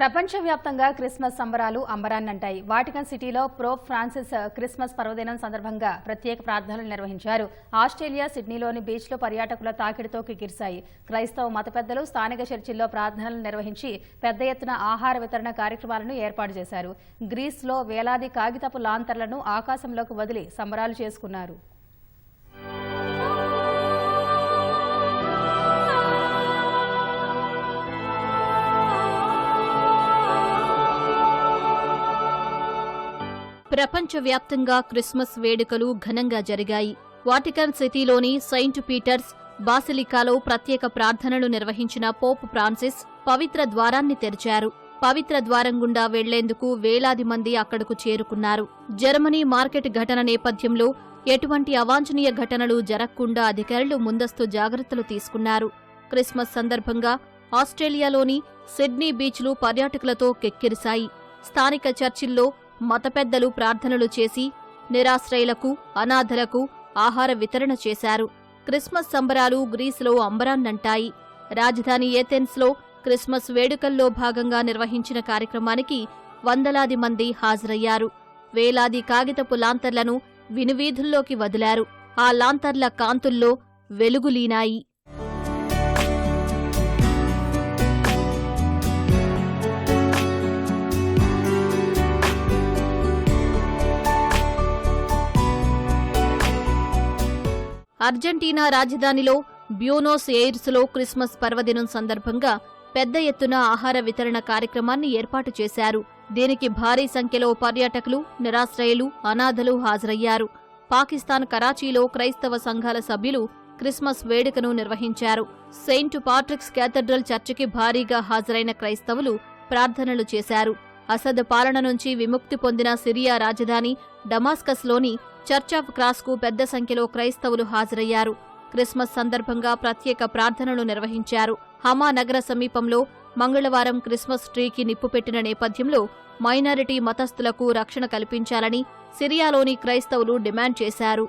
ప్రపంచవ్యాప్తంగా క్రిస్మస్ సంబరాలు అంబరాన్నంటాయి. వాటికన్ సిటీలో ప్రోప్ ఫ్రాన్సిస్ క్రిస్మస్ పర్వదినం సందర్భంగా ప్రత్యేక ప్రార్థనలు నిర్వహించారు. ఆస్ట్రేలియా సిడ్నీలోని బీచ్లో పర్యాటకుల తాకిడితో కిగిరిశాయి క్రైస్తవ మత పెద్దలు స్థానిక చర్చిల్లో ప్రార్థనలు నిర్వహించి పెద్ద ఎత్తున ఆహార వితరణ కార్యక్రమాలను ఏర్పాటు చేశారు. గ్రీస్లో వేలాది కాగితపు లాంతర్లను ఆకాశంలోకి వదిలి సంబరాలు చేసుకున్నారు. ప్రపంచవ్యాప్తంగా క్రిస్మస్ వేడుకలు ఘనంగా జరిగాయి. వాటికన్ సిటీలోని సెయింట్ పీటర్స్ బాసిలికాలో ప్రత్యేక ప్రార్థనలు నిర్వహించిన పోప్ ఫ్రాన్సిస్ పవిత్ర ద్వారాన్ని తెరిచారు. పవిత్ర ద్వారం గుండా వెళ్ళేందుకు వేలాది మంది అక్కడకు చేరుకున్నారు. జర్మనీ మార్కెట్ ఘటన నేపథ్యంలో ఎటువంటి అవాంఛనీయ ఘటనలు జరగకుండా అధికారులు ముందస్తు జాగ్రత్తలు తీసుకున్నారు. క్రిస్మస్ సందర్భంగా ఆస్ట్రేలియాలోని సిడ్నీ బీచ్లు పర్యాటకులతో కెక్కిరిశాయి. స్థానిక చర్చిల్లో మత పెద్దలు ప్రార్థనలు చేసి నిరాశ్రయులకు అనాథలకు ఆహార వితరణ చేశారు. క్రిస్మస్ సంబరాలు గ్రీసులో అంబరాన్నంటాయి. రాజధాని ఏథెన్స్లో క్రిస్మస్ వేడుకల్లో భాగంగా నిర్వహించిన కార్యక్రమానికి వందలాది మంది హాజరయ్యారు. వేలాది కాగితపు లాంతర్లను వినువీధుల్లోకి వదిలారు. ఆ లాంతర్ల కాంతుల్లో వెలుగులీనాయి. అర్జెంటీనా రాజధానిలో బ్యూనోస్ ఎయిర్స్లో క్రిస్మస్ పర్వదినం సందర్భంగా పెద్ద ఎత్తున ఆహార వితరణ కార్యక్రమాన్ని ఏర్పాటు చేశారు. దీనికి భారీ సంఖ్యలో పర్యాటకులు నిరాశ్రయులు అనాథలు హాజరయ్యారు. పాకిస్తాన్ కరాచీలో క్రైస్తవ సంఘాల సభ్యులు క్రిస్మస్ వేడుకను నిర్వహించారు. సెయింట్ పాట్రిక్స్ కేథడ్రల్ చర్చికి భారీగా హాజరైన క్రైస్తవులు ప్రార్థనలు చేశారు. అసద్ పాలన నుంచి విముక్తి పొందిన సిరియా రాజధాని డమాస్కస్లోని చర్చ్ ఆఫ్ క్రాస్కు పెద్ద సంఖ్యలో క్రైస్తవులు హాజరయ్యారు. క్రిస్మస్ సందర్భంగా ప్రత్యేక ప్రార్థనలు నిర్వహించారు. హమా నగర సమీపంలో మంగళవారం క్రిస్మస్ ట్రీకి నిప్పు పెట్టిన నేపథ్యంలో మైనారిటీ మతస్థులకు రక్షణ కల్పించాలని సిరియాలోని క్రైస్తవులు డిమాండ్ చేశారు.